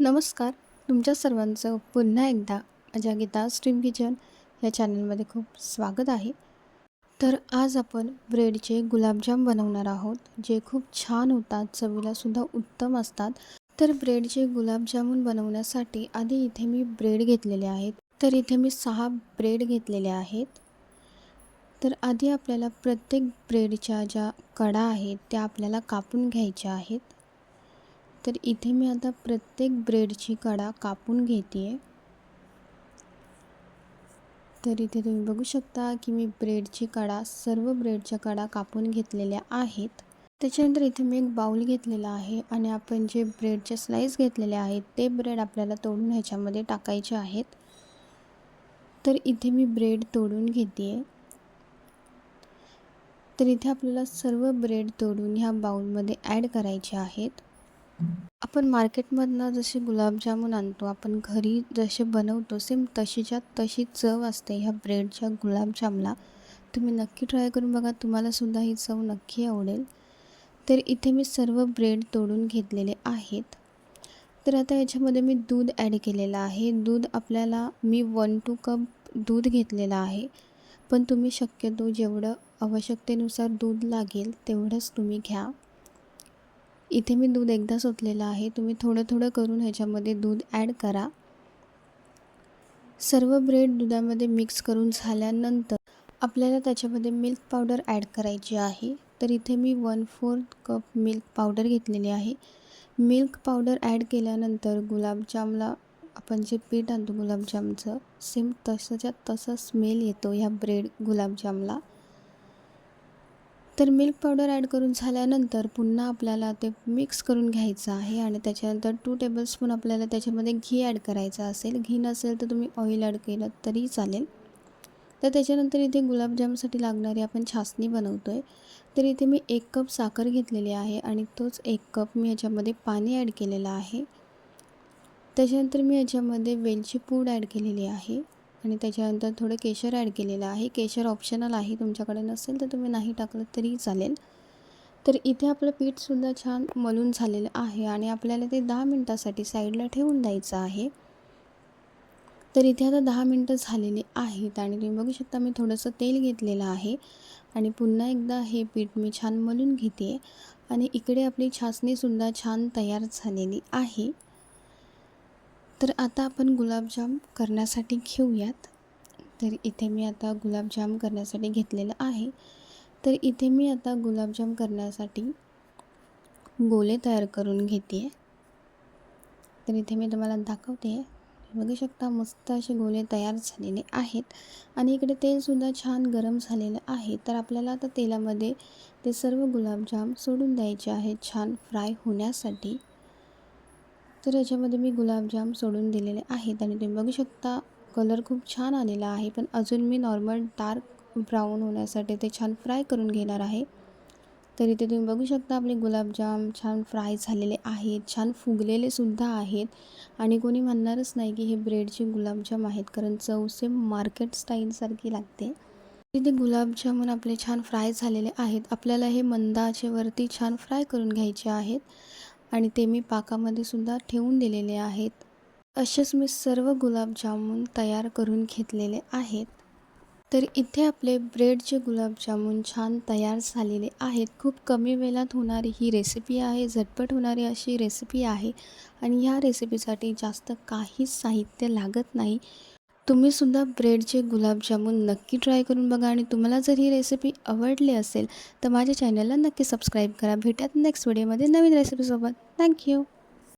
नमस्कार. तुमच्या सर्वांचं पुन्हा एकदा माझ्या गीता स्ट्रीम किचन या चॅनलमध्ये खूप स्वागत आहे. तर आज आपण ब्रेडचे गुलाबजाम बनवणार आहोत जे खूप छान होतात चवीलासुद्धा उत्तम असतात. तर ब्रेडचे गुलाबजामुन बनवण्यासाठी आधी इथे मी ब्रेड घेतलेले आहेत. तर इथे मी सहा ब्रेड घेतलेले आहेत. तर आधी आपल्याला प्रत्येक ब्रेडच्या ज्या कडा आहेत त्या आपल्याला कापून घ्यायच्या आहेत. तर इथे मी आता प्रत्येक ब्रेडची कडा कापून घेते आहे तर इथे तुम्ही बघू शकता की मी ब्रेडची कडा सर्व ब्रेडच्या कडा कापून घेतलेल्या आहेत. त्याच्यानंतर इथे मी एक बाऊल घेतलेला आहे आणि आपण जे ब्रेडचे स्लाईस घेतलेले आहेत ते ब्रेड आपल्याला तोडून ह्याच्यामध्ये टाकायचे आहेत. तर इथे मी ब्रेड तोडून घेते आहे तर इथे आपल्याला सर्व ब्रेड तोडून ह्या बाऊलमध्ये ॲड करायचे आहेत. आपण मार्केटमधनं जसे गुलाबजामुन आणतो आपण घरी जसे बनवतो सेम तशीच्या तशी चव असते ह्या ब्रेडच्या गुलाबजामला. तुम्ही नक्की ट्राय करून बघा तुम्हालासुद्धा ही चव नक्की आवडेल. तर इथे मी सर्व ब्रेड तोडून घेतलेले आहेत. तर आता याच्यामध्ये मी दूध ॲड केलेलं आहे. दूध आपल्याला मी वन टू कप दूध घेतलेलं आहे. पण तुम्ही शक्यतो जेवढं आवश्यकतेनुसार दूध लागेल तेवढंच तुम्ही घ्या. इथे मी दूध एकदाच ओतलेलं आहे. तुम्ही थोडं थोडं करून ह्याच्यामध्ये दूध ॲड करा. सर्व ब्रेड दुधामध्ये मिक्स करून झाल्यानंतर आपल्याला त्याच्यामध्ये मिल्क पावडर ॲड करायची आहे. तर इथे मी one fourth cup milk powder घेतलेली आहे. मिल्क पावडर ॲड केल्यानंतर गुलाबजामला आपण जे पीठ आणतो गुलाबजामचं सेम तसंच्या तसा स्मेल येतो ह्या ब्रेड गुलाबजामला तर मिल्क पावडर ॲड करून झाल्यानंतर पुन्हा आपल्याला ते मिक्स करून घ्यायचं आहे आणि त्याच्यानंतर टू टेबलस्पून आपल्याला त्याच्यामध्ये घी ॲड करायचं असेल. घी नसेल तर तुम्ही ऑइल ॲड केलं तरी चालेल. तर त्याच्यानंतर इथे गुलाबजामसाठी लागणारी आपण छासणी बनवतो आहे तर इथे मी एक कप साखर घेतलेली आहे आणि तोच एक कप मी याच्यामध्ये पाणी ॲड केलेलं आहे. त्याच्यानंतर मी याच्यामध्ये वेलची पूड ॲड केलेली आहे. आणि त्याच्यानंतर थोडं केशर ॲड केलेलं आहे. केशर ऑप्शनल आहे. तुमच्याकडे नसेल तर तुम्ही नाही टाकलं तरी चालेल. तर इथे आपलं पीठसुद्धा छान मलून झालेलं आहे आणि आपल्याला ते दहा मिनटासाठी साईडला ठेवून द्यायचं आहे. तर इथे आता दहा मिनटं झालेली आहेत आणि तुम्ही बघू शकता मी थोडंसं तेल घेतलेलं आहे. आणि पुन्हा एकदा हे पीठ मी छान मलून घेते. आणि इकडे आपली छासणीसुद्धा छान तयार झालेली आहे. तर आता आपण गुलाबजाम करण्यासाठी घेऊयात. तर इथे मी आता गुलाबजाम करण्यासाठी घेतलेलं आहे. तर इथे मी आता गुलाबजाम करण्यासाठी गोले तयार करून घेते तर इथे मी तुम्हाला दाखवते. बघू शकता मस्त असे गोले तयार झालेले आहेत. आणि इकडे तेलसुद्धा छान गरम झालेलं आहे. तर आपल्याला आता तेलामध्ये ते सर्व गुलाबजाम सोडून द्यायचे आहेत छान फ्राय होण्यासाठी. तर याच्यामध्ये मी गुलाबजाम सोडून दिलेले आहेत आणि तुम्ही बघू शकता कलर खूप छान आलेला आहे पण अजून मी नॉर्मल डार्क ब्राऊन होण्यासाठी ते छान फ्राय करून घेणार आहे. तर इथे तुम्ही बघू शकता आपले गुलाबजाम छान फ्राय झालेले आहेत छान फुगलेले सुद्धा आहेत. आणि कोणी म्हणणारच नाही की हे ब्रेडचे गुलाबजाम आहेत कारण चव सेम मार्केट स्टाईलसारखी लागते. तिथे गुलाबजामून आपले छान फ्राय झालेले आहेत. आपल्याला हे मंदाचे वरती छान फ्राय करून घ्यायचे आहेत. आणि ते मी पाकामध्ये सुद्धा ठेवून दिलेले आहेत. असेच मी सर्व गुलाबजामुन तयार करून घेतलेले आहेत. तर इथे आपले ब्रेडचे गुलाबजामुन छान तयार झालेले आहेत. खूप कमी वेळात होणारी ही रेसिपी आहे झटपट होणारी अशी रेसिपी आहे. आणि ह्या रेसिपीसाठी जास्त काहीच साहित्य लागत नाही. तुम्हीसुद्धा ब्रेडचे गुलाबजामुन नक्की ट्राय करून बघा आणि तुम्हाला जर ही रेसिपी आवडली असेल तर माझ्या चॅनलला नक्की सबस्क्राईब करा. भेटत नेक्स्ट व्हिडिओमध्ये नवीन रेसिपीसोबत थँक्यू